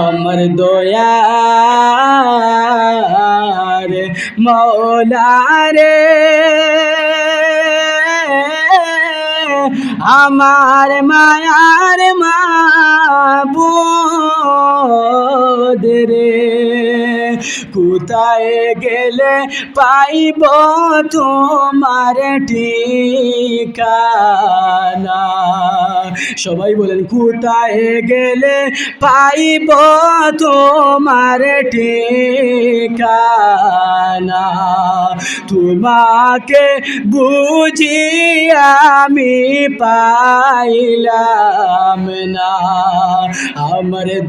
আমার দয়ার মৌলা রে। আমার মায়ার মা রে। কোথায় গেলে পাইব তোমার ঠিকানা? সবাই বলেন, কোথায় গেলে পাইব তোমার ঠিকানা? তোমাকে বুঝি আমি পাইলাম না। আমার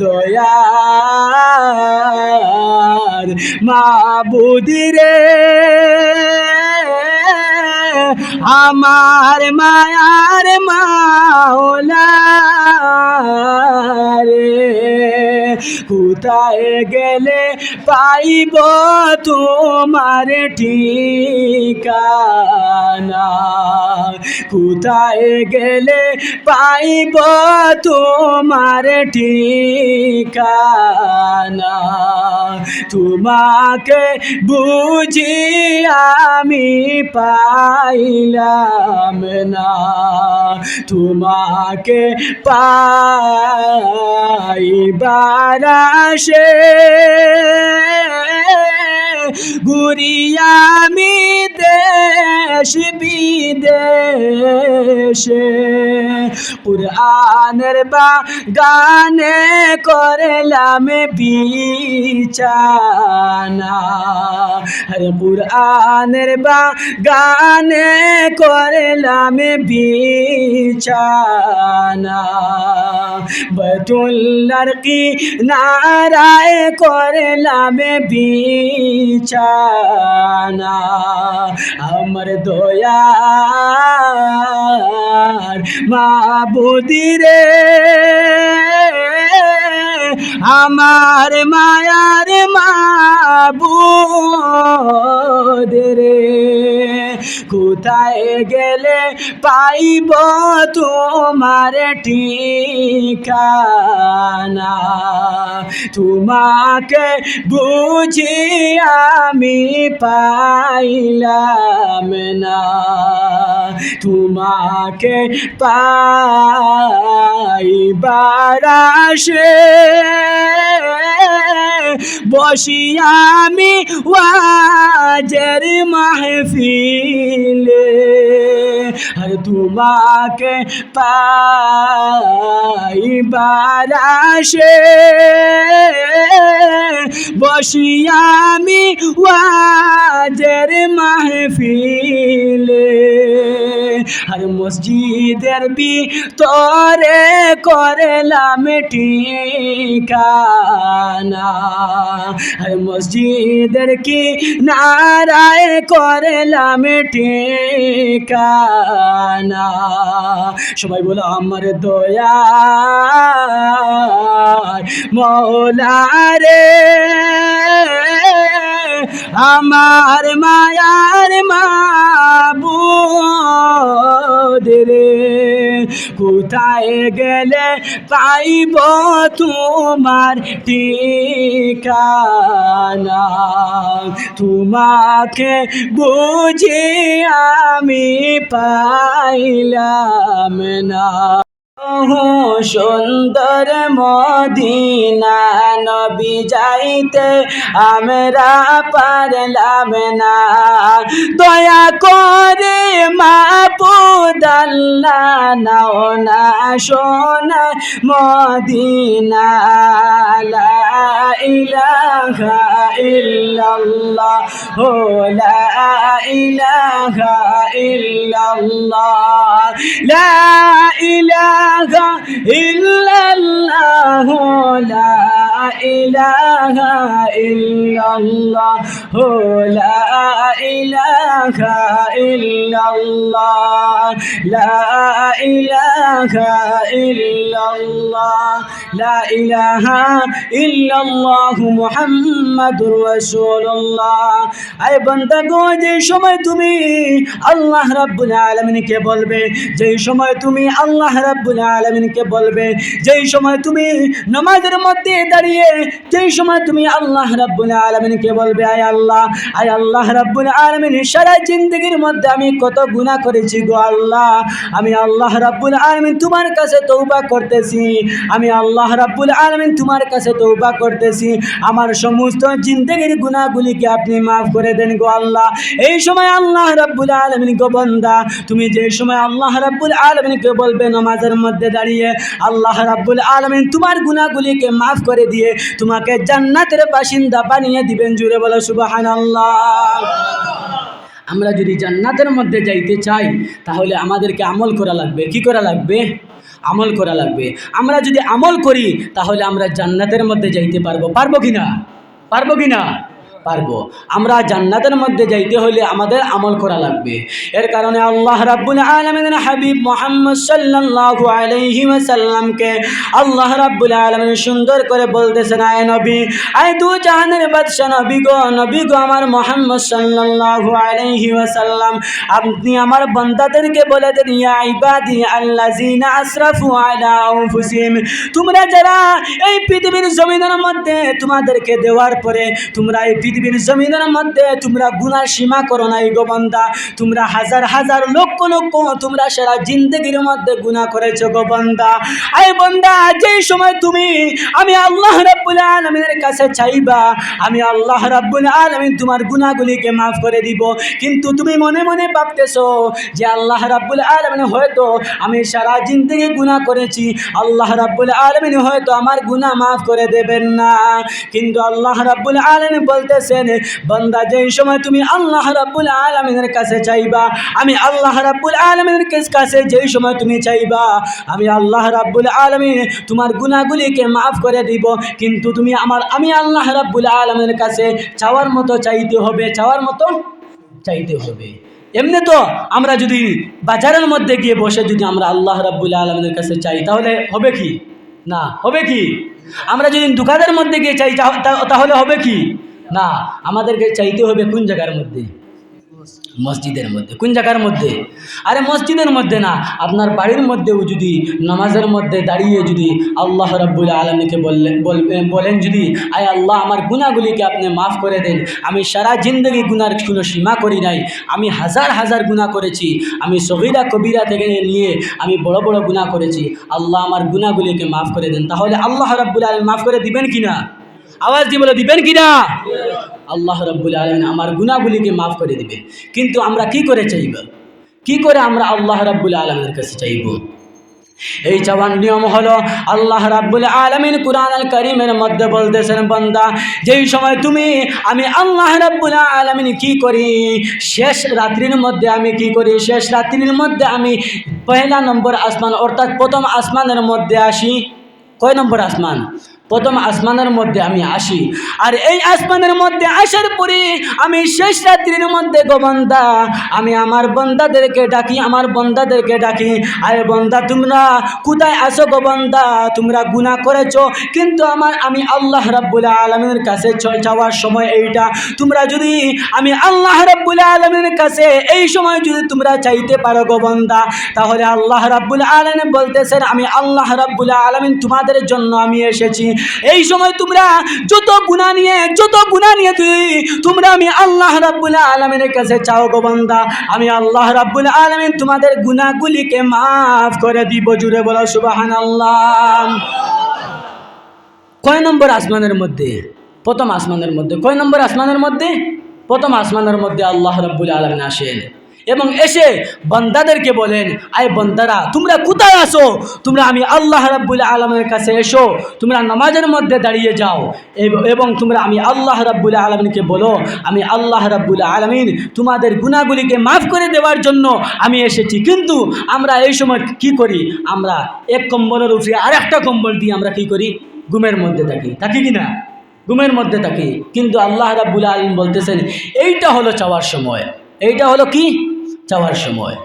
দয়ার মা রে। আমার মায়ার মাওলা কোথায় গেলে পাইব তোমার ঠিকানা? কোথায় গেলে পাইব তোমার ঠিকানা? তোমাকে বুঝি আমি পাইলাম না, তোমাকে পাইবার আসে। ঘুরিয়ামি দেশ বিদেশে, কুরআনের বা গানে করলাম বিচানা হরে কুরআনের বা গানে করলাম বিচানা বতুল্লার কি নারায় করলাম বিচানা আমার দয়ার মাবুদি রে আমার মায়ার মাবুদ রে কোথায় গেলে পাইব তোমার ঠিকানা? তোমাকে বুঝি আমি পাইলাম না। তোমাকে পাইবার আসে বসি আমি ওয়াজের মাহফিলে আর তোমাকে পাইবার আসে। বসি আমি ওয়াজের মাহফিলে আর মসজিদের ভিতরে করলাম ঠিকানা। আর মসজিদের কি নারায় করলাম ঠিকানা। সবাই বলো আমার দয়া মৌলা রে। আমার মায়ার মাবুদ রে। কোথায় গেলে পাইব তোমার ঠিকানা? তোমাকে বুঝি আমি পাইলাম না। সুন্দর মদিনা নবী যাইতে আমরা পারলাম না। দয়া করে মা পুদাল্লা নাও না সোনা মদিনা। ইলাহা ইল্লাল্লাহ, ও লা ইলাহা ইল্লাল্লাহ। লা ইলাহা ইল্লাল্লাহ লা ইলাহা ইল্লাল্লাহ লা ইলাহা ইল্লাল্লাহ লা ইলাহা ইল্লাল্লাহ লা ইলাহা ইল্লাল্লাহ মুহাম্মাদুর রাসূলুল্লাহ আয় বান্দা গো, যে সময় তুমি আল্লাহ রাব্বুল আলামিনকে বলবে, যে সময় তুমি আল্লাহ রাব্বুল আলামিনকে বলবে, যেই সময় তুমি নামাজের মধ্যে দাঁড়িয়ে, যেই সময় তুমি আল্লাহ রাব্বুল আলামিনকে বলবে, আয় আল্লাহ আয় আল্লাহ রাব্বুল আলামিন, সারা জিন্দগির মধ্যে আমি কত গুনাহ করেছি গো আল্লাহ। আমি আল্লাহ রাব্বুল আলামিন তোমার কাছে তৌবা করতেছি। আমি আল্লাহ রাব্বুল আলামিন তোমার কাছে তৌবা করতেছি। আমার সমস্ত জিন্দগির গুনাহগুলিকে আপনি মাফ করে দেন গো আল্লাহ। এই সময় আল্লাহ রাব্বুল আলামিন গো তুমি যে সময় আল্লাহ রাব্বুল আলামিনকে বলবে, নামাজের মধ্যে দাঁড়িয়ে আল্লাহ রাব্বুল আলামিন তোমার গুনাহগুলিকে মাফ করে দিয়ে তোমাকে জান্নাতের বাসিন্দা বানিয়ে দিবেন জুড়ে বলো সুবহানাল্লাহ। আমরা যদি জান্নাতের মধ্যে যাইতে চাই, তাহলে আমাদেরকে আমল করা লাগবে। কি করা লাগবে? আমল করা লাগবে। আমরা যদি আমল করি, তাহলে আমরা জান্নাতের মধ্যে যাইতে পারব। পারব কি না পারব কি না পারব। আমরা জান্নাতের মধ্যে যাইতে হলে আমাদের আমল করা লাগবে। এর কারণে আল্লাহ রাব্বুল আলামিনের হাবিব মোহাম্মদ সাল্লাল্লাহু আলাইহি আল্লাহ রাব্বুল আলামিন সুন্দর করে বলতেছেন, আয় নবী, আয় দু জাহানের বাদশা নবী গো নবী গো আমার মোহাম্মদ সাল্লাল্লাহু আলাইহি আপনি আমার বান্দাদেরকে বলে দেন, ইয়া ইবাদি আল্লাযিনা আসরাফু আলা তোমরা যারা এই পৃথিবীর জমিনের মধ্যে তোমাদেরকে দেওয়ার পরে তোমরা এই পৃথিবীর জমিনের মধ্যে তোমরা গুনার সীমা করো নাই গো বান্দা। তোমরা হাজার হাজার লক্ষ লক্ষ, তোমরা সারা জিন্দগির মধ্যে গুনাহ করেছ গো বান্দা। আই বন্দা, যেই সময় তুমি, আমি আল্লাহ রাব্বুল আলামিনের কাছে চাইবা, আমি আল্লাহ রাব্বুল আলামিন তোমার গুনাহগুলিকে মাফ করে দিব। কিন্তু তুমি মনে মনে ভাবতেছো যে আল্লাহ রাব্বুল আলামিন হয়তো আমি সারা জিন্দগি গুনাহ করেছি, আল্লাহ রাব্বুল আলামিন হয়তো আমার গুনাহ মাফ করে দেবেন না। কিন্তু আল্লাহ রাব্বুল আলামিন বলতেছেন বান্দা, যেই সময় তুমি আল্লাহ রাব্বুল আলামিনের কাছে চাইবা, আমি আল্লাহ রাব্বুল আলামিনের কাছে যেই সময় তুমি চাইবা, আমি আল্লাহ রাব্বুল আলামিন তোমার গুনাহগুলিকে মাফ করে দিব। কিন্তু তুমি আমার, আমি আল্লাহ রাব্বুল আলামিনের কাছে চাওয়ার মতো চাইতে হবে, চাওয়ার মতো চাইতে হবে। এমনি তো আমরা যদি বাজারের মধ্যে গিয়ে বসে যদি আমরা আল্লাহ রাব্বুল আলমের কাছে চাই, তাহলে হবে কি? না, হবে কি? আমরা যদি দোকানের মধ্যে গিয়ে চাই তাহলে হবে কি? না, আমাদেরকে চাইতে হবে কোন জায়গার মধ্যে? মসজিদের মধ্যে। কোন জায়গার মধ্যে? আরে মসজিদের মধ্যে না, আপনার বাড়ির মধ্যেও যদি, নামাজের মধ্যে দাঁড়িয়ে যদি আল্লাহ রাব্বুল আলমীকে বললেন বলেন যদি, আয় আল্লাহ, আমার গুণাগুলিকে আপনি মাফ করে দেন। আমি সারা জিন্দগি গুনার কোনো সীমা করি নাই। আমি হাজার হাজার গুণা করেছি। আমি সহিরা কবিরা থেকে নিয়ে আমি বড় বড় গুণা করেছি। আল্লাহ আমার গুণাগুলিকে মাফ করে দেন। তাহলে আল্লাহ রাব্বুল আলম মাফ করে দিবেন কি না? আওয়াজ দিয়ে বলে, দিবেন কিনা? আল্লাহ রব্বুল আলমিন আমার গুণাগুলিকে মাফ করে দিবে। কিন্তু আমরা কি করে চাইব? কি করে আমরা আল্লাহ রাব্বুল আলমের কাছে চাইব? এই চাওয়ার নিয়ম হলো, আল্লাহ রাব্বুল আলমিন কুরআন আল করিমের মধ্যে বলতেছেন, বান্দা, যেই সময় তুমি, আমি আল্লাহ রাব্বুল আলমিন কি করি, শেষ রাত্রির মধ্যে আমি কি করি, শেষ রাত্রির মধ্যে আমি পহেলা নম্বর আসমান, অর্থাৎ প্রথম আসমানের মধ্যে আসি। কয় নম্বর আসমান? প্রথম আসমানের মধ্যে আমি আসি। আর এই আসমানের মধ্যে আসার পরে আমি শেষ রাত্রির মধ্যে গো বন্দা, আমি আমার বন্দাদেরকে ডাকি, আমার বন্দাদেরকে ডাকি। আরে বন্দা, তোমরা কোথায় আসো গো বন্দা? তোমরা গুনাহ করেছ? কিন্তু আমার, আমি আল্লাহ রাব্বুল আলমীর কাছে চাওয়ার সময় এইটা। তোমরা যদি, আমি আল্লাহ রাব্বুল আলমীর কাছে এই সময় যদি তোমরা চাইতে পারো গো বন্দা, তাহলে আল্লাহ রাব্বুল আলমিন বলতেছেন, আমি আল্লাহ রাব্বুল আলমিন তোমাদের জন্য আমি এসেছি। এই সময় তোমরা যত গুণা নিয়ে, যত গুণা নিয়ে তুই, তোমরা আমি আল্লাহ রাব্বুল আলমিনের কাছে চাও গো আমি আল্লাহ রাব্বুল আলমিন তোমাদের গুণাগুলিকে মাফ করে দিব, জুড়ে বলো সুবাহান আল্লাহ কয় নম্বর আসমানের মধ্যে? প্রথম আসমানের মধ্যে। কয় নম্বর আসমানের মধ্যে? প্রথম আসমানের মধ্যে আল্লাহ রব্বুল আলমিন আসেন। এবং এসে বন্দাদেরকে বলেন, আয় বন্দারা, তোমরা কোথায় আসো তোমরা আমি আল্লাহ রাব্বুল আলমের কাছে এসো। তোমরা নামাজের মধ্যে দাঁড়িয়ে যাও। এবং তোমরা আমি আল্লাহ রাব্বুল আলমিনকে বলো, আমি আল্লাহ রাব্বুল আলমিন তোমাদের গুণাগুলিকে মাফ করে দেওয়ার জন্য আমি এসেছি। কিন্তু আমরা এই সময় কি করি? আমরা এক কম্বলের উপরে আর একটা কম্বল দিয়ে আমরা কি করি? ঘুমের মধ্যে থাকি। থাকি কি না? ঘুমের মধ্যে থাকি। কিন্তু আল্লাহ রাব্বুল আলম বলতেছেন, এইটা হলো চাওয়ার সময়। এইটা হলো কি? চাওয়ার সময়।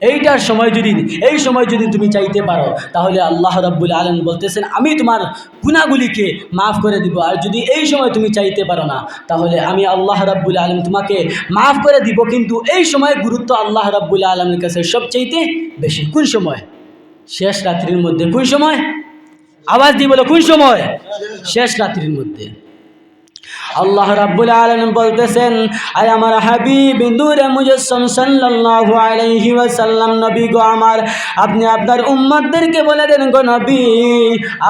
এইটার সময় যদি, এই সময় যদি তুমি চাইতে পারো, তাহলে আল্লাহ রাব্বুল আলম বলতেছেন, আমি তোমার গুণাগুলিকে মাফ করে দিব। আর যদি এই সময় তুমি চাইতে পারো না, তাহলে আমি আল্লাহ রাব্বুল আলম তোমাকে মাফ করে দিব। কিন্তু এই সময় গুরুত্ব আল্লাহ রাব্বুল আলমের কাছে সবচাইতে বেশি। কোন সময়? শেষ রাত্রির মধ্যে। কোন সময়? আওয়াজ দিয়ে বলো, কোন সময়? শেষ রাত্রির মধ্যে। আল্লাহ রাব্বুল আলামিন বলতেছেন, আয় আমার হাবিব নূরে মুজাসসাম সাল্লাল্লাহু আলাইহি ওয়াসাল্লাম, নবী গো আমার, আপনি আপনার উম্মতদেরকে বলে দেন গো নবী।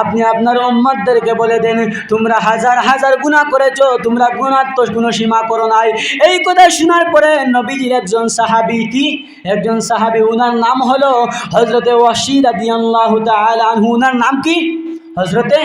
আপনি আপনার উম্মতদেরকে বলে দেন, তোমরা হাজার হাজার গুনাহ করেছ, তোমরা গুনার তো কোনো সীমা করো নাই। এই কথা শোনার পরে নবীজির একজন সাহাবী কি? একজন সাহাবী, উনার নাম হলো হযরতে ওয়াসি রাদিয়াল্লাহু তাআলা আনহু। উনার নাম কি? হযরতে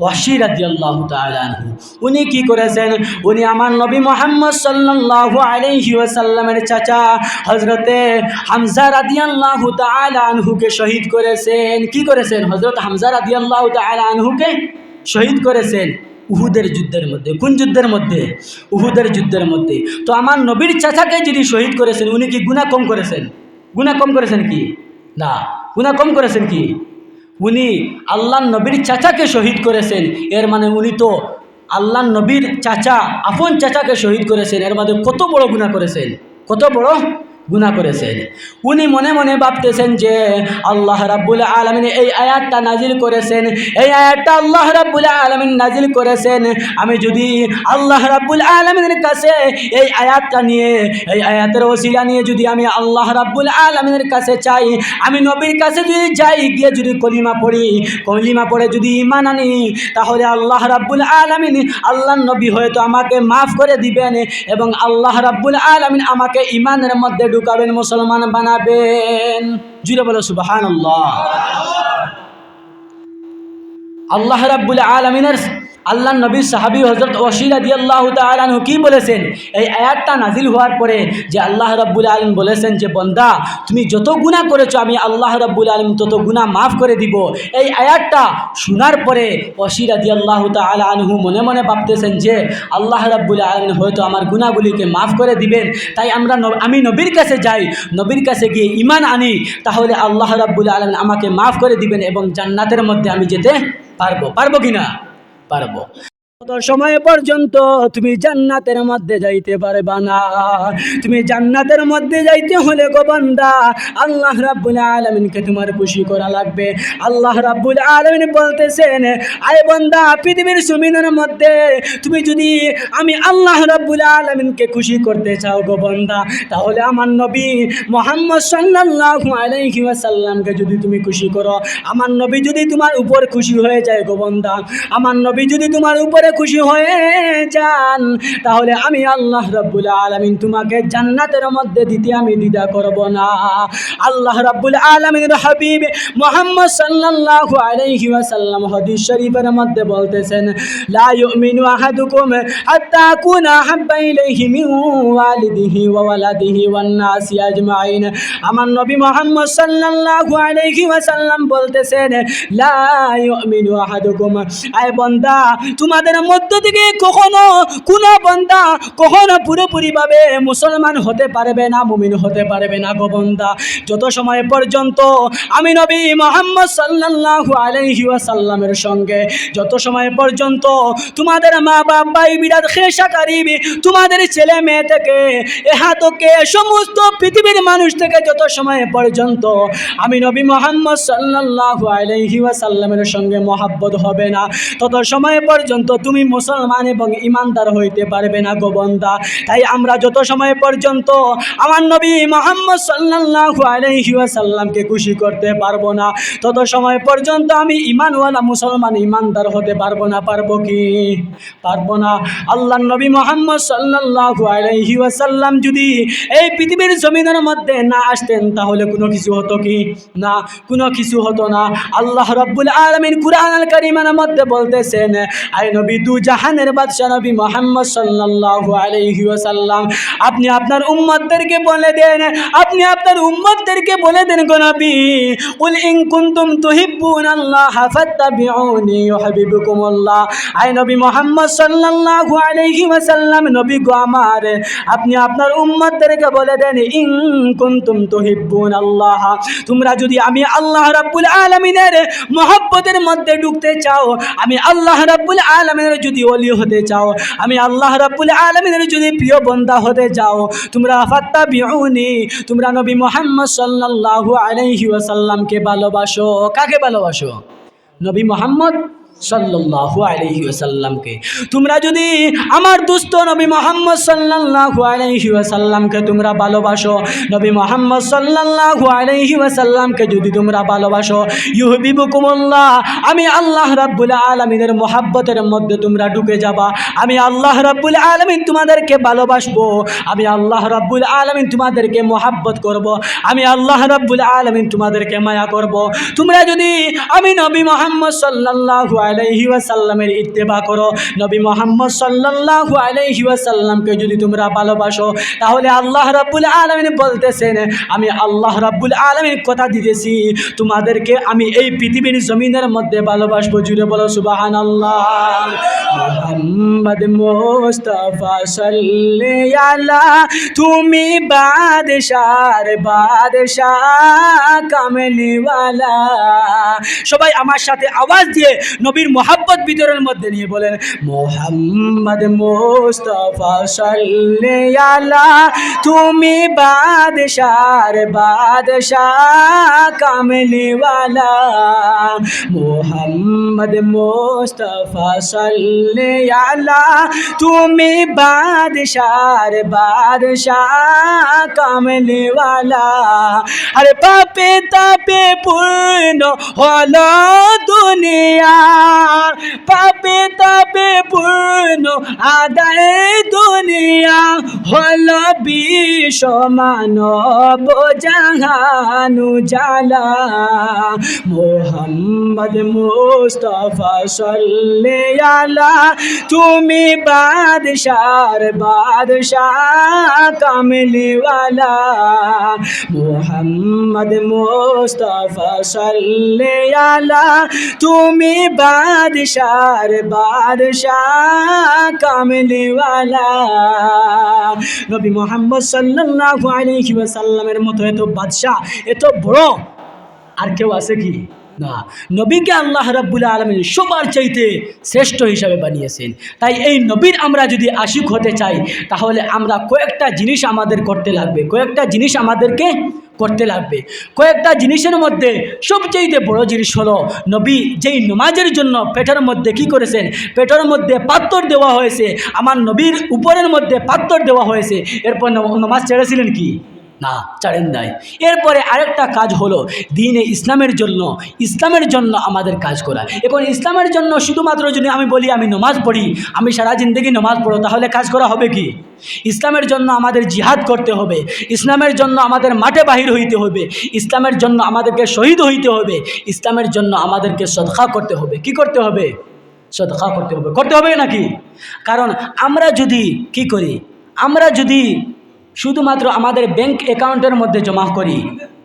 ওয়াসি রাদিয়াল্লাহু তাআলা আনহু। উনি কি করেছেন? উনি আমার নবী মোহাম্মদ সাল্লাল্লাহু আলাইহি ওয়াসাল্লামের চাচা হযরতে হামজা রাদিয়াল্লাহু তাআলা আনহুকে শহীদ করেছেন। কি করেছেন? হযরত হামজা রাদিয়াল্লাহু তাআলা আনহুকে শহীদ করেছেন উহুদের যুদ্ধের মধ্যে। কোন যুদ্ধের মধ্যে? উহুদের যুদ্ধের মধ্যে। তো আমার নবীর চাচাকে যিনি শহীদ করেছেন, উনি কি গুনাহ কম করেছেন? গুনাহ কম করেছেন কি? না। গুনাহ কম করেছেন কি? উনি আল্লাহ নবীর চাচাকে শহীদ করেছেন। এর মানে উনি তো আল্লাহ নবীর চাচা, আপন চাচাকে শহীদ করেছেন। এর মধ্যে কত বড় গুণা করেছেন? কত বড়? গুণা করেছেন। উনি মনে মনে ভাবতেছেন যে আল্লাহ রাব্বুল আলমিন এই আয়াতটা নাজিল করেছেন। এই আয়াতটা আল্লাহ রাব্বুল আলমিন নাজিল করেছেন। আমি যদি আল্লাহ রাব্বুল আলমিনের কাছে এই আয়াতটা নিয়ে, এই আয়াতের ওসিলা নিয়ে যদি আমি আল্লাহ রাব্বুল আলমিনের কাছে চাই, আমি নবীর কাছে যদি যাই, গিয়ে যদি কলিমা পড়ি, কলিমা পড়ে যদি ইমান আনি, তাহলে আল্লাহ রাব্বুল আলমিন আল্লাহ নবী হয়তো আমাকে মাফ করে দিবেন এবং আল্লাহ রাব্বুল আলমিন আমাকে ইমানের মধ্যে ঢুকাবেন মুসলমান বানাবেন। জুড়ে বলো সুবাহান আল্লাহ আল্লাহ রাব্বুল আলমিনের আল্লাহ নবী সাহাবি হজরত ওসিরা দি আল্লাহ তালু কি বলেছেন? এই আয়াতটা নাজিল হওয়ার পরে যে আল্লাহ রাব্বুল আলম বলেছেন যে, বন্দা, তুমি যত গুণা করেছ, আমি আল্লাহ রাব্বুল আলম তত গুণা মাফ করে দিব। এই আয়াতটা শোনার পরে ওসিরা দি আল্লাহ তালহু মনে মনে ভাবতেছেন যে, আল্লাহ রাব্বুল আলম হয়তো আমার গুণাগুলিকে মাফ করে দিবেন। তাই আমরা আমি নবীর কাছে যাই, নবীর কাছে গিয়ে ইমান আনি, তাহলে আল্লাহ রাব্বুল আলম আমাকে মাফ করে দিবেন এবং জান্নাতের মধ্যে আমি যেতে পারব পারব কি না পারব। সময় পর্যন্ত তুমি জান্নাতের মধ্যে যাইতে পারবা না? তুমি জান্নাতের মধ্যে যাইতে হলে গো বান্দা, আল্লাহ রাব্বুল আলামিনকে তোমার খুশি করা লাগবে। আল্লাহ রাব্বুল আলামিন বলতেছেন, আয় বান্দা, পৃথিবীর জমিনের মধ্যে তুমি যদি আমি আল্লাহ রাব্বুল আলামিনকে খুশি করতে চাও গো বান্দা, তাহলে আমার নবী মোহাম্মদ সাল্লাল্লাহু আলাইহি ওয়াসাল্লামকে যদি তুমি খুশি করো। আমার নবী যদি তোমার উপর খুশি হয়ে যায় গো বান্দা, আমার নবী যদি তোমার উপরে খুশি হয়ে যান। তাহলে আমি আল্লাহ রাব্বুল আলামিন তোমাকে জান্নাতের মধ্যে দিতে আমি দ্বিধা করব না। আল্লাহ রাব্বুল আলামিনের হাবিব মোহাম্মদ সাল্লাল্লাহু আলাইহি ওয়াসাল্লাম হাদিস শরীফের মধ্যে বলতেছেন, লা ইউমিনু আহাদুকুম হাত্তা আকুনা হাব্বা ইলাইহি মিন ওয়ালিদিহি ওয়া ওয়ালাদিহি ওয়ান নাসি আজমাইন। আমার নবী সাল্লাল্লাহু আলাইহি ওয়াসাল্লাম বলতেছেন, লা ইউমিনু আহাদুকুম। বান্দা, তোমাদের মধ্য থেকে কখনো কোন বান্দা কখনো পুরোপুরিভাবে মুসলমান হতে পারবে না, মুমিন হতে পারবে না গো বান্দা। যত সময় পর্যন্ত আমি নবী মোহাম্মদ সাল্লাল্লাহু আলাইহি ওয়াসাল্লামের সঙ্গে, যত সময় পর্যন্ত তোমাদের মা বাপ বিরাট খেসা কারিবি তোমাদের ছেলে মেয়ে থেকে এহাতকে সমস্ত পৃথিবীর মানুষ থেকে যত সময় পর্যন্ত আমি নবী মোহাম্মদ সাল্লাল্লাহু আলাইহি ওয়াসাল্লামের সঙ্গে মহাব্বত হবে না, তত সময় পর্যন্ত তুমি মুসলমান এবং ইমানদার হইতে পারবে না গোবন্দা তাই আমরা যত সময় পর্যন্ত আমার নবী মোহাম্মদ সাল্লাল্লাহু আলাইহি ওয়াসাল্লামকে খুশি করতে পারব না, তত সময় পর্যন্ত আমি ইমানওয়ালা মুসলমান ইমানদার হতে পারব না, পারব কি? পারব না। আল্লাহ নবী মোহাম্মদ সাল্লাল্লাহু আলাইহি ওয়াসাল্লাম যদি এই পৃথিবীর জমিনের মধ্যে না আসতেন, তাহলে কোনো কিছু হতো কি? না, কোনো কিছু হতো না। আল্লাহ রব্বুল আলমিন কুরআন আল কারিমের মধ্যে বলতেছেন আই নবী দু জাহানের বাদশাহ নবী মোহাম্মদ সাল্লাল্লাহু আলাইহি ওয়াসাল্লাম। আপনি আপনার উম্মতদেরকে বলে দেন, আপনি আপনার উম্মতদেরকে বলে দেন গো নবী, কুল ইন কুনতুম তুহিব্বুন আল্লাহ ফাত্তাবিউনি ইউহিব্বুকুমুল্লাহ। আই নবী মোহাম্মদ সাল্লাল্লাহু আলাইহি ওয়াসাল্লাম, নবী গো আমার, আপনি আপনার উম্মতদেরকে বলে দেন, ইন কুনতুম তুহিব্বুন আল্লাহ তোমরা যদি আমি আল্লাহ রাব্বুল আলামিনের মহব্বতের মধ্যে ঢুকতে চাও, আমি আল্লাহ রাব্বুল আলামিনের যদি অলি হতে চাও, আমি আল্লাহ রাবুল আলমিনের যদি প্রিয় বন্দা হতে চাও, তোমরা ফাত্তা বিউনি তোমরা নবী মোহাম্মদ সাল্লাহ আলহিউসাল্লামকে ভালোবাসো। কাকে ভালোবাসো? নবী মোহাম্মদ সাল্লাল্লাহু আলাইহি ওয়াসাল্লামকে। তোমরা যদি আমার দুস্থ নবী মোহাম্মদ সাল্লাল্লাহু আলাইহি ওয়াসাল্লামকে তোমরা ভালোবাসো, নবী মোহাম্মদ সাল্লাল্লাহু আলাইহি ওয়াসাল্লামকে যদি তোমরা ভালোবাসো ইউহিবুকুমুল্লাহ আমি আল্লাহ রাব্বুল আলামিনের মহাব্বতের মধ্যে তোমরা ঢুকে যাবা। আমি আল্লাহ রাব্বুল আলামিন তোমাদেরকে ভালোবাসবো। আমি আল্লাহ রাব্বুল আলামিন তোমাদেরকে মহাব্বত করব। আমি আল্লাহ রাব্বুল আলামিন তোমাদেরকে মায়া করব। তোমরা যদি আমি নবী মোহাম্মদ সাল্লাল্লাহু আলাইহি ওয়াসাল্লামের ইত্তেবা করো। নবী মোহাম্মদ সাল্লাল্লাহু আলাইহি ওয়াসাল্লামকে যদি তোমরা ভালোবাসো, তাহলে আল্লাহ রাব্বুল আলামিন বলতেছেন, আমি আল্লাহ রাব্বুল আলামিন কথা দিতেছি। তোমাদেরকে আমি এই পৃথিবীর জমিনের মধ্যে ভালোবাসবো। জুড়ে বলো, সুবহানাল্লাহ। মোহাম্মদ মোস্তফা সাল্লি আলা, তুমি বাদশার বাদশাহ কামলিওয়ালা সবাই আমার সাথে আওয়াজ দিয়ে নবীর মোহাব্বত বিতরণের মধ্যে নিয়ে বলেন, মোহাম্মদ মোস্তফা সাল্লি আলা, তুমি বাদশার বাদশাহ কামলিওয়ালা। মোহাম্মদ মোস্তফা সাল্লি আলা, তুমি বাদশার বাদশাহ কামলিওয়ালা। আরে পাপে তাপে পূর্ণ হলো দুনিয়া। পাপে তাপে পূর্ণ আদায় দুনিয়া হলো বিশ্ব মানব জাহানু জালা। মোহাম্মদ মুস্তফা সাল্লি আলা। তুমি বাদশার বাদশাহ কামলিওয়ালা। মোহাম্মদ মুস্তফা সাল্লি আলা। তুমি বাদশার বাদশাহ কামলিওয়ালা নবী মোহাম্মদ সাল্লাল্লাহু আলাইহি ওয়াসাল্লামের মতো এত বাদশাহ এত বড়। আর কেউ আছে কি? না। নবীকে আল্লাহ রাব্বুল আলমিন সবার চাইতে শ্রেষ্ঠ হিসাবে বানিয়েছেন। তাই এই নবীর আমরা যদি আশিক হতে চাই, তাহলে আমরা কয়েকটা জিনিস আমাদের করতে লাগবে। কয়েকটা জিনিস আমাদেরকে করতে লাগবে। কয়েকটা জিনিসের মধ্যে সবচেয়ে বড় জিনিস হলো, নবী যেই নমাজের জন্য পেটের মধ্যে কি করেছেন? পেটের মধ্যে পাত্তর দেওয়া হয়েছে। আমার নবীর উপরের মধ্যে পাত্তর দেওয়া হয়েছে। এরপর নম- নমাজ ছেড়েছিলেন কি? না ছাড়েন নাই। এরপরে আরেকটা কাজ হলো দিনে ইসলামের জন্য ইসলামের জন্য আমাদের কাজ করা। এখন ইসলামের জন্য শুধুমাত্র যদি আমি বলি আমি নমাজ পড়ি, আমি সারা জিন্দগি নমাজ পড়ো, তাহলে কাজ করা হবে কি? ইসলামের জন্য আমাদের জিহাদ করতে হবে, ইসলামের জন্য আমাদের মাঠে বাহির হইতে হবে, ইসলামের জন্য আমাদেরকে শহীদ হইতে হবে, ইসলামের জন্য আমাদেরকে সদখা করতে হবে। কি করতে হবে? সদখা করতে হবে। করতে হবে নাকি? কারণ আমরা যদি কি করি? আমরা যদি শুধুমাত্র আমাদের ব্যাংক অ্যাকাউন্টের মধ্যে জমা করি।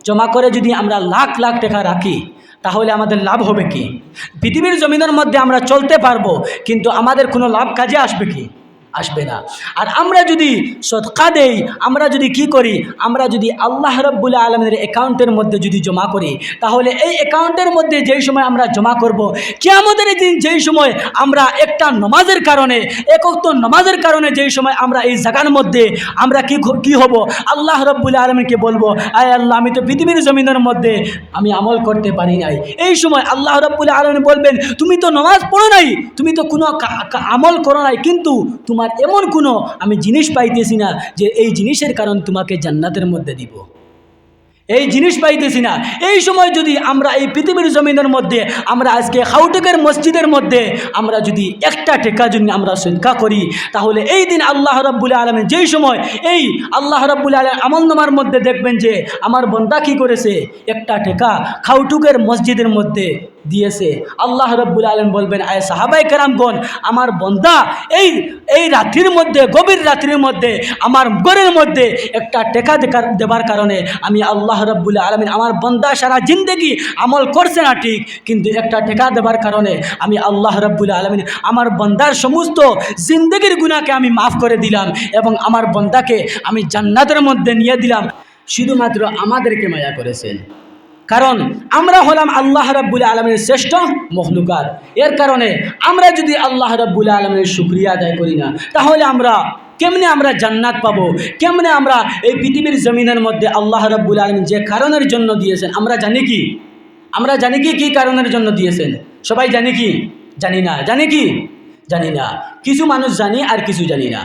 জমা করে যদি আমরা লাখ লাখ টাকা রাখি, তাহলে আমাদের লাভ হবে কি? পৃথিবীর জমিনের মধ্যে আমরা চলতে পারব, কিন্তু আমাদের কোনো লাভ কাজে আসবে কি? আসবে না। আর আমরা যদি সৎকা দেই, আমরা যদি কি করি? আমরা যদি আল্লাহ রব্বুল আলমের অ্যাকাউন্টের মধ্যে যদি জমা করি, তাহলে এই অ্যাকাউন্টের মধ্যে যেই সময় আমরা জমা করব, কেয়ামতের দিন যেই সময় আমরা একটা নমাজের কারণে, একত্র নমাজের কারণে যেই সময় আমরা এই জায়গার মধ্যে আমরা কি কি হব? আল্লাহ রব্বুল আলমীকে বলব, আয় আল্লাহ, আমি তো পৃথিবীর জমিনের মধ্যে আমি আমল করতে পারি নাই। এই সময় আল্লাহ রব্বুল আলমী বলবেন, তুমি তো নমাজ পড়ো নাই, তুমি তো কোনো আমল করো নাই, কিন্তু তোমার এমন কোনো আমি জিনিস পাইতেছি না যে এই জিনিসের কারণ তোমাকে জান্নাতের মধ্যে দিব। এই জিনিস পাইতেছি না। এই সময় যদি আমরা এই পৃথিবীর জমিনের মধ্যে, আমরা আজকে হাউটেকের মসজিদের মধ্যে, আমরা যদি একটা টেকা জন্য আমরা সদকা করি, তাহলে এই দিন আল্লাহ রাব্বুল আলমের যেই সময় এই আল্লাহ রাব্বুল আলম আমলনামার মধ্যে দেখবেন যে আমার বন্দা কি করেছে? একটা টেকা খাউটুকের মসজিদের মধ্যে দিয়েছে। আল্লাহ রব্বুল আলম বলবেন, আয় সাহাবাই কেরামগণ, আমার বন্দা এই এই রাত্রির মধ্যে, গভীর রাত্রির মধ্যে, আমার গরের মধ্যে একটা টেকা দেবার কারণে আমি আল্লাহ রব্বুল আলমিন আমার বন্দা সারা জিন্দগি আমল করছে না ঠিক, কিন্তু একটা টেকা দেবার কারণে আমি আল্লাহ রব্বুল আলমিন আমার বন্দার সমস্ত জিন্দগির গুণাকে আমি মাফ করে দিলাম এবং আমার বন্দাকে আমি জান্নাতের মধ্যে নিয়ে দিলাম। শুধুমাত্র আমাদেরকে মায়া করেছেন। কারণ আমরা হলাম আল্লাহ রাব্বুল আলমের শ্রেষ্ঠ মখলুকাত। এর কারণে আমরা যদি আল্লাহ রাব্বুল আলমের শুক্রিয়া আদায় করি না, তাহলে আমরা কেমনে আমরা জান্নাত পাবো? কেমনে আমরা এই পৃথিবীর জমিনের মধ্যে আল্লাহ রাব্বুল আলম যে কারণের জন্য দিয়েছেন, আমরা জানি কি? আমরা জানি কি কী কারণের জন্য দিয়েছেন? সবাই জানি কি? জানি না। জানি কি? জানি না। কিছু মানুষ জানি আর কিছু জানি না।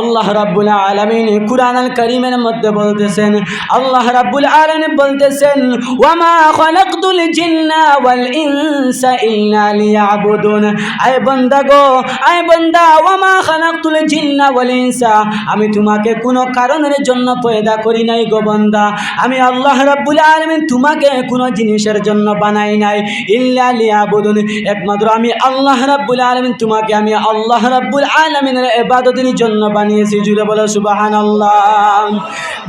আল্লাহ রাব্বুল আলামিন কুরআন আল কারীমের মধ্যে বলতেছেন, আল্লাহ রাব্বুল আলামিন বলতেছেন, ওয়ামা খালাকতুল জিন্না ওয়াল ইনসা ইল্লা লিয়াবুদুন। আয় বান্দা গো, আয় বান্দা, ওয়ামা খালাকতুল জিন্না ওয়াল ইনসা। আমি তোমাকে কোনো কারণের জন্য পয়দা করি নাই গো বান্দা। আমি আল্লাহ রাব্বুল আলামিন তোমাকে কোনো জিনিসের জন্য বানাই নাই, ইল্লা লিয়াবুদুন। একমাত্র আমি আল্লাহ রাব্বুল আলামিন, তোমাকে আমি আল্লাহ রাব্বুল আলামিনের ইবাদতের জন্য বানিয়েছি, জুড়ে বলো সুবহানাল্লাহ।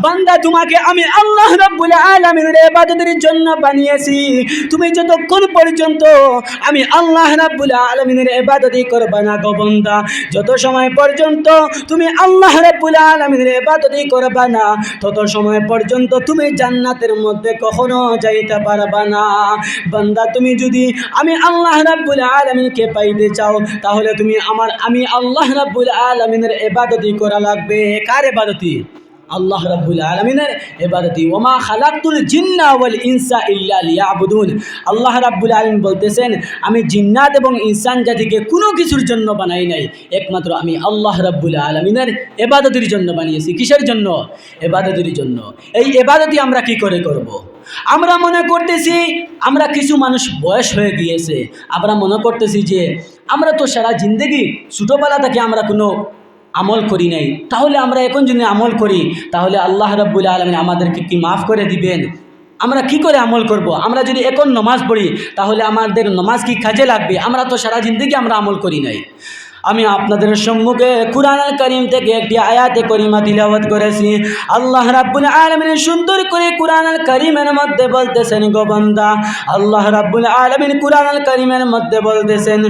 বান্দা, তোমাকে আমি আল্লাহ রাব্বুল আলামিনের ইবাদতের জন্য বানিয়েছি। তুমি যতক্ষণ পর্যন্ত আমি আল্লাহ রাব্বুল আলামিনের ইবাদতই করবে না গো বান্দা, যত সময় পর্যন্ত তুমি আল্লাহ রাব্বুল আলামিনের ইবাদতই করবে না, তত সময় পর্যন্ত তুমি জান্নাতের মধ্যে কখনো যাইতে পারবে না। বান্দা, তুমি যদি আমি আল্লাহ রাব্বুল আলামিনকে পাইতে চাও, তাহলে তুমি আমার, আমি আল্লাহ রাব্বুল আলামিনের ইবাদতই করা লাগবে। কার ইবাদতি আল্লাহ রাব্বুল আলমিনের এবাদতি ওমা খালাকুল জিন্না ওয়াল ইনসা ইল্লা লিয়াবুদুন। আল্লাহ রাব্বুল আলমিন বলতেছেন, আমি জিন্নাত এবং ইনসান জাতিকে কোনো কিছুর জন্য বানাই নাই। একমাত্র আমি আল্লাহ রাব্বুল আলমিনের এবাদতির জন্য বানিয়েছি। কিসের জন্য? এবাদতির জন্য। এই এবাদতি আমরা কি করে করব। আমরা মনে করতেছি, আমরা কিছু মানুষ বয়স হয়ে গিয়েছে। আমরা মনে করতেছি যে, আমরা তো সারা জিন্দেগি ছোটোবেলা থেকে আমরা কোনো আমল করি নাই। তাহলে আমরা এখন যদি আমল করি, তাহলে আল্লাহ রব্বুল আলমিন আমাদেরকে কি মাফ করে দিবেন? আমরা কি করে আমল করব। আমরা যদি এখন নমাজ পড়ি, তাহলে আমাদের নমাজ কি কাজে লাগবে? আমরা তো সারা জিন্দিগি আমরা আমল করি নাই। আমি আপনাদের সম্মুখে কুরআন করিম থেকে একটি আয়াতে করিমা তিলাওয়াত করেছি। আল্লাহ রাব্বুল আলামিন সুন্দর করে কুরআন করিমের মধ্যে বলতেছেন, গো বান্দা, আল্লাহ রাব্বুল আলামিন কুরআন করিমের মধ্যে বলতেছেন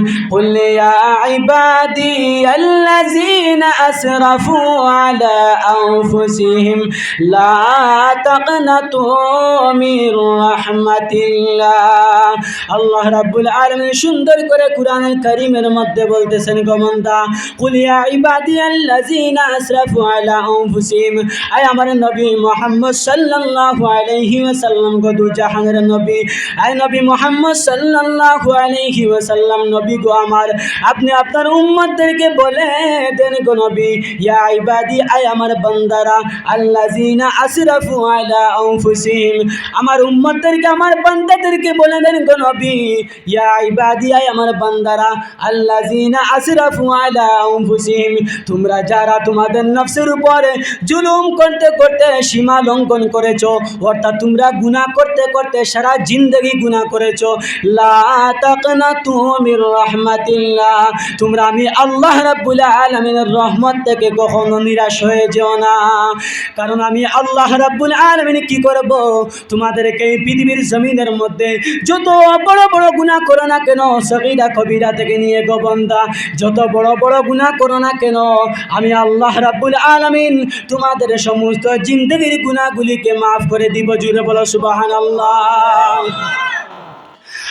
আল্লাযিনা আসরাফু আলা আনফুসিহিম, লা তাকনাতু মির রাহমাতিল্লাহ। আল্লাহ রাব্বুল আলামিন সুন্দর করে কুরআন করিমের মধ্যে বলতেছেন, গো বান্দা কুল ইয়া ইবাদিয়াল্লাযিনা আসরাফু আলা আনফুসিহিম। আয় আমার নবী মুহাম্মদ সাল্লাল্লাহু আলাইহি ওয়াসাল্লাম গো দু জাহানের নবী। আয় নবী মুহাম্মদ সাল্লাল্লাহু আলাইহি ওয়াসাল্লাম নবী গো আমার। আপনি আপনার উম্মতদেরকে বলে দেন গো নবী, ইয়া ইবাদি, আয় আমার বান্দারা, আল্লাযিনা আসরাফু আলা আনফুসিহিম। আমার উম্মতদেরকে, আমার বান্দাদেরকে বলে দেন গো নবী, ইয়া ইবাদি, আয় আমার বান্দারা, আল্লাযিনা আসরাফু তোমরা যারা তোমাদের নফসের উপরে জুলুম করতে করতে সীমা লঙ্ঘন করেছ, অর্থাৎ তোমরা গুনাহ করতে করতে সারা জিন্দগি গুনাহ করেছ, লা তাকনাতু মির রাহমাতিল্লাহ। তোমরা আমি আল্লাহ রাব্বুল আলামিনের রহমত থেকে কখনো নিরাশ হয়ে যেও না। কারণ আমি আল্লাহ রাব্বুল আলামিন কি করব? তোমাদেরকে পৃথিবীর জমিনের মধ্যে যত বড় বড় গুনাহ করো না কেন, সগীরা কবিরা থেকে নিয়ে গোবন্দা যত বড় বড় গুণা করো না কেন? আমি আল্লাহ রাব্বুল আলমিন তোমাদের সমস্ত জিন্দগির গুণাগুলিকে মাফ করে দিব। জুড়ে বলো সুবাহান আল্লাহ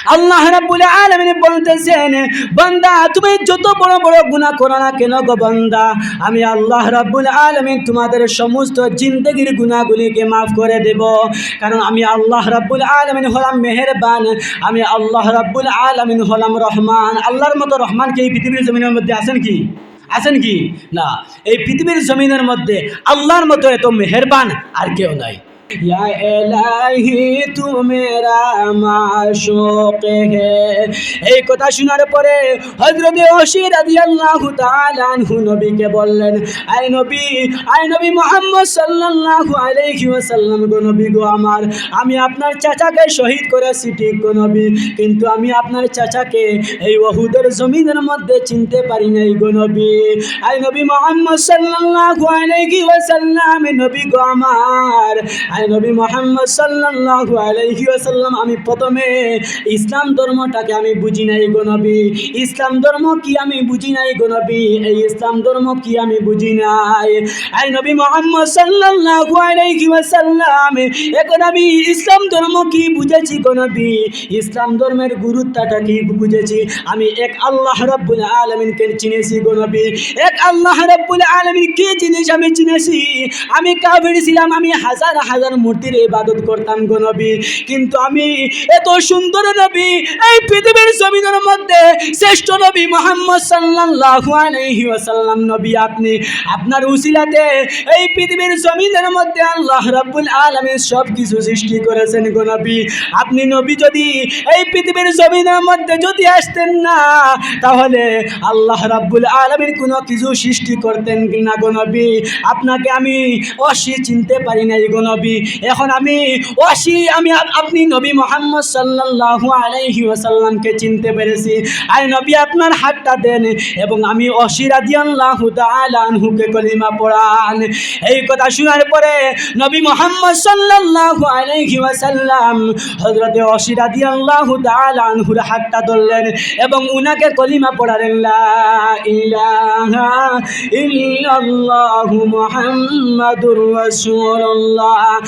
রাব্বুল আলামিন বলতেছেন, বান্দা, তুমি যত বড় বড় গুনাহ করো না কেন গো বান্দা? আমি আল্লাহ রাব্বুল আলামিন তোমাদের সমস্ত জিন্দগির গুনাহগুলিকে মাফ করে দেব। কারণ আমি আল্লাহ রাব্বুল আলামিন হলাম মেহেরবান। আমি আল্লাহ রাব্বুল আলামিন হলাম রহমান। আল্লাহর মতো রহমান কি এই পৃথিবীর জমিনের মধ্যে আছেন কি? আছেন কি? না। এই পৃথিবীর জমিনের মধ্যে আল্লাহর মতো এত মেহেরবান আর কেউ নাই। এই কথা শোনার পরে হযরত রাদিয়াল্লাহু তাআলা আনহু নবীকে বললেন আই নবী আই নবী মুহাম্মদ সাল্লাল্লাহু আলাইহি ওয়াসাল্লাম গো নবী গো আমার, আমি আপনার চাচাকে শহীদ করেছি, ঠিক গো নবী, কিন্তু আমি আপনার চাচাকে এই ওহুদের জমিনের মধ্যে চিনতে পারি নাই গো নবী। আই নবী মুহাম্মদ সাল্লাল্লাহু আলাইহি ওয়াসাল্লাম, নবী গো আমার আই নবী মুহাম্মদ সাল্লাল্লাহু আলাইহি ওয়াসাল্লাম, আমি প্রথমে ইসলাম ধর্মটাকে আমি বুঝি নাই গো নবী। ইসলাম ধর্ম কি আমি বুঝি নাই গো নবী? এই ইসলাম ধর্ম কি আমি বুঝি নাই? আই নবী মুহাম্মদ সাল্লাল্লাহু আলাইহি ওয়াসাল্লাম এখন আমি ইসলাম ধর্ম কি বুঝেছি গো নবী? ইসলাম ধর্মের গুরুত্বটা কি বুঝেছি? আমি এক আল্লাহ রাব্বুল আলামিনকে চিনেছি গো নবী। এক আল্লাহ রাব্বুল আলামিন কি জিনিস আমি চিনেছি? আমি কাফের ছিলাম, আমি হাজার হাজার মূর্তির ইবাদত করতাম গো নবী। কিন্তু আমি এত সুন্দর নবী, এই পৃথিবীর জমিনের মধ্যে শ্রেষ্ঠ নবী মোহাম্মদ সাল্লাল্লাহু আলাইহি ওয়াসাল্লাম নবী আপনি। আপনার উসিলাতে এই পৃথিবীর জমিনের মধ্যে আল্লাহ রাব্বুল আলামিন সব কিছু সৃষ্টি করেছেন গো নবী। আপনি নবী যদি এই পৃথিবীর জমিনের মধ্যে যদি আসতেন না, তাহলে আল্লাহ রাব্বুল আলামিন কোনো কিছু সৃষ্টি করতেন না গো নবী। আপনাকে আমি অসি চিনতে পারি নাই গো নবী। এখন আমি অসি আমি আপনি নবী মোহাম্মদ সাল্লাল্লাহু আলাইহি ওয়াসাল্লামকে চিনতে পেরেছি। আই নবী, আপনার হাতটা দেন এবং আমি অসি রাদিয়াল্লাহু তাআলা আনহুকে কলিমা পড়ান। এই কথা শোনার পরে নবী মোহাম্মদ সাল্লাল্লাহু আলাইহি ওয়াসাল্লাম হযরতে অসি রাদিয়াল্লাহু তাআলা আনহুর হাতটা ধরলেন এবং উনাকে কলিমা পড়ালেন, লা ইলাহা ইল্লাল্লাহু মুহাম্মাদুর রাসূলুল্লাহ।